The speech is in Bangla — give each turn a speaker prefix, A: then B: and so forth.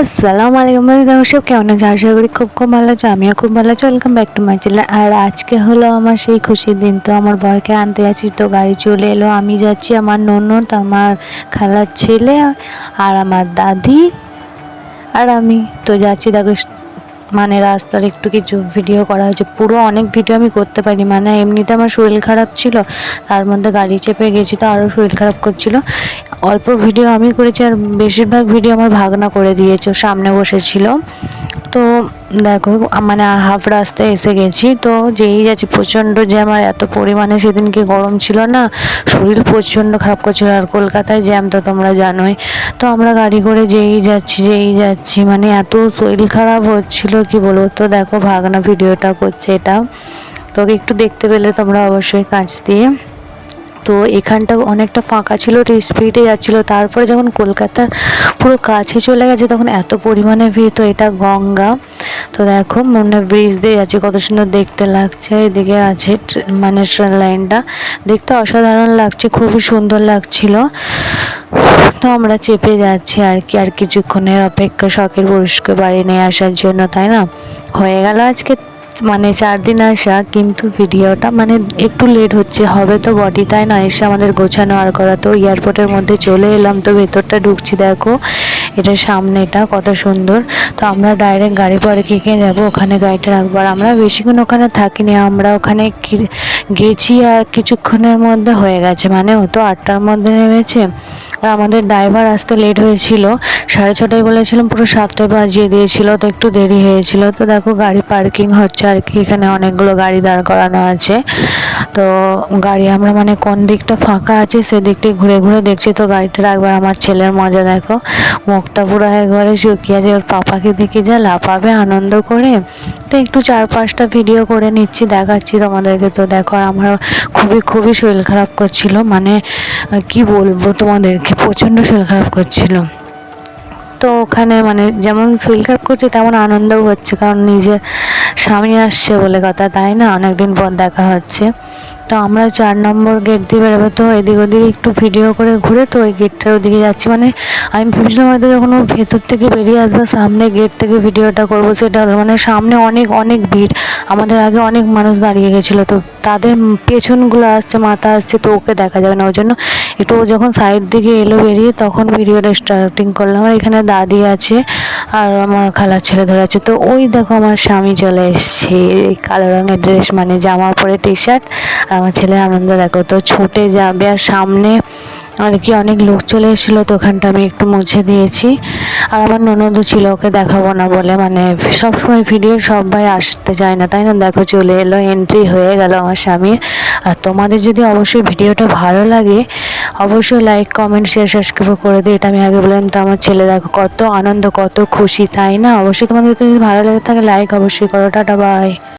A: আসসালামু আলাইকুম বন্ধুরা সব কেমন আছে আশা করি খুব খুব ভালো আছো, আমিও খুব ভালো আছি। Welcome back to my channel আর আজকে হলো আমার সেই খুশির দিন। তো আমার বরকে আনতে যাচ্ছি, তো গাড়ি চলে এলো। আমি যাচ্ছি আমার ননদ, আমার খালার ছেলে আর আমার দাদি আর আমি। তো যাচ্ছি, দেখো মানে রাস্তার একটু কিছু ভিডিও করা হয়েছে। পুরো অনেক ভিডিও আমি করতে পারি মানে এমনিতে আমার শরীর খারাপ ছিল, তার মধ্যে গাড়ি চেপে গেছি তো আরও শরীর খারাপ করছিল। অল্প ভিডিও আমি করেছি আর বেশিরভাগ ভিডিও আমার ভাগনা করে দিয়েছে সামনে বসেছিল। তো দেখো মানে হাফ রাস্তায় এসে গেছি। তো যেই যাচ্ছি, প্রচণ্ড জ্যাম আর এত পরিমাণে সেদিনকে গরম ছিল না, শরীর প্রচণ্ড খারাপ করছিল। আর কলকাতায় জ্যাম তো তোমরা জানোই। তো আমরা গাড়ি করে যেই যাচ্ছি যেই যাচ্ছি মানে এত শরীর খারাপ হচ্ছিল, কি বলব? তো দেখো, ভাগনা ভিডিওটা করছে এটা। তোকে একটু দেখতে পেলে তোমরা অবশ্যই কাছ দিয়ে। তো এখানটা অনেকটা ফাঁকা ছিল, তো স্পিডে যাচ্ছিল। তারপরে যখন কলকাতার পুরো কাছে চলে গেছে, তখন এত পরিমাণে ভিড়। তো এটা গঙ্গা। তো দেখো, মনে ব্রিজ দিয়ে যাচ্ছে। কত সুন্দর দেখতে লাগছে। এদিকে আছে মানে ট্রেন লাইনটা। দেখতে অসাধারণ লাগছে, খুবই সুন্দর লাগছিল। তো আমরা চেপে যাচ্ছি আর কি। আর কিছুক্ষণের অপেক্ষা, শখের পুরুষকে বাড়ি নিয়ে আসার জন্য, তাই না? হয়ে গেল আজকে মানে চার দিন আসা, কিন্তু ভিডিওটা মানে একটু লেট হচ্ছে, হবে তো বডি তাই না? এসে আমাদের গোছানো আর করা, তো এয়ারপোর্টের মধ্যে চলে এলাম, তো ভেতরটা ঢুকছি, দেখো। এটা সামনেটা, কত সুন্দর। তো আমরা ডাইরেক্ট গাড়ি পরে কিকে যাব, ওখানে গাড়িটা রাখব। আর আমরা বেশিক্ষণ ওখানে থাকিনি, আমরা ওখানে গেছি আর কিছুক্ষণের মধ্যে হয়ে গেছে। মানে ও তো আটটার মধ্যে নেমেছে। আর আমাদের ড্রাইভার আসতে লেট হয়েছিল। সাড়ে ছটায় বলেছিলাম, পুরো সাতটায় বাজিয়ে দিয়েছিল, তো একটু দেরি হয়েছিল। তো দেখো, গাড়ি পার্কিং হচ্ছে আর কি, এখানে অনেকগুলো গাড়ি দাঁড় করানো আছে। তো গাড়ি আমরা মানে কোন দিকটা ফাঁকা আছে সেদিকটাই ঘুরে ঘুরে দেখছি। তো গাড়িটা রাখবার আমার ছেলের মজা দেখো, মুখটা পুরো একবারে শুকিয়ে আছে ওর পাপাকে দেখে যা লাফাবে, আনন্দ করে। তো একটু চার পাঁচটা ভিডিও করে নিচ্ছি, দেখাচ্ছি তোমাদেরকে। তো দেখো, আর আমার খুবই খুবই শরীর খারাপ করছিল মানে কি বলব তোমাদেরকে? প্রচণ্ড শরীর খারাপ করছিল। তো ওখানে মানে যেমন শরীর খারাপ করছে, তেমন আনন্দও হচ্ছে, কারণ নিজের স্বামী আসছে বলে কথা, তাই না? অনেকদিন পর দেখা হচ্ছে। তো আমরা চার নম্বর গেট দিয়ে বেরোবো। তো এদিক ওদিক একটু ভিডিও করে ঘুরে তো ওই গেটটার ওদিকে যাচ্ছি। মানে আমি ভেবেছিলাম হয়তো যখন ও ভেতর থেকে বেরিয়ে আসবে, সামনে গেট থেকে ভিডিওটা করব, সেটা হলো মানে সামনে অনেক অনেক ভিড়। আমাদের আগে অনেক মানুষ দাঁড়িয়ে গেছিল। তো তাদের পেছনগুলো আসছে, মাথা আসছে, তো ওকে দেখা যাবে না। ওই জন্য একটু ও যখন সাইড দিকে এলো বেরিয়ে, তখন ভিডিওটা স্টার্টিং করলাম। আর এখানে দাদি আছে আর আমার খালার ছেলে ধরে আছে। তো ওই দেখো আমার স্বামী চলে এসছে কালো রঙের ড্রেস মানে জামা পরে টি শার্ট আমার ছেলে আনন্দ দেখো, তো ছুটে যাবে আর সামনে আর কি অনেক লোক চলে এসেছিল, তো ওখানটা আমি একটু মুছে দিয়েছি। আর আমার ননদও ছিল, ওকে দেখাবো না বলে মানে সবসময় ভিডিও সবাই আসতে চায় না, তাই না? দেখো চলে এলো এন্ট্রি হয়ে গেল আমার স্বামীর। আর তোমাদের যদি অবশ্যই ভিডিওটা ভালো লাগে, অবশ্যই লাইক কমেন্ট শেয়ার সাবস্ক্রাইব করে দিই এটা আমি আগে বললাম তো আমার ছেলে দেখো কত আনন্দ, কত খুশি, তাই না? অবশ্যই তোমাদের যদি ভালো লাগে থাকে লাইক অবশ্যই করো, টাটা বাই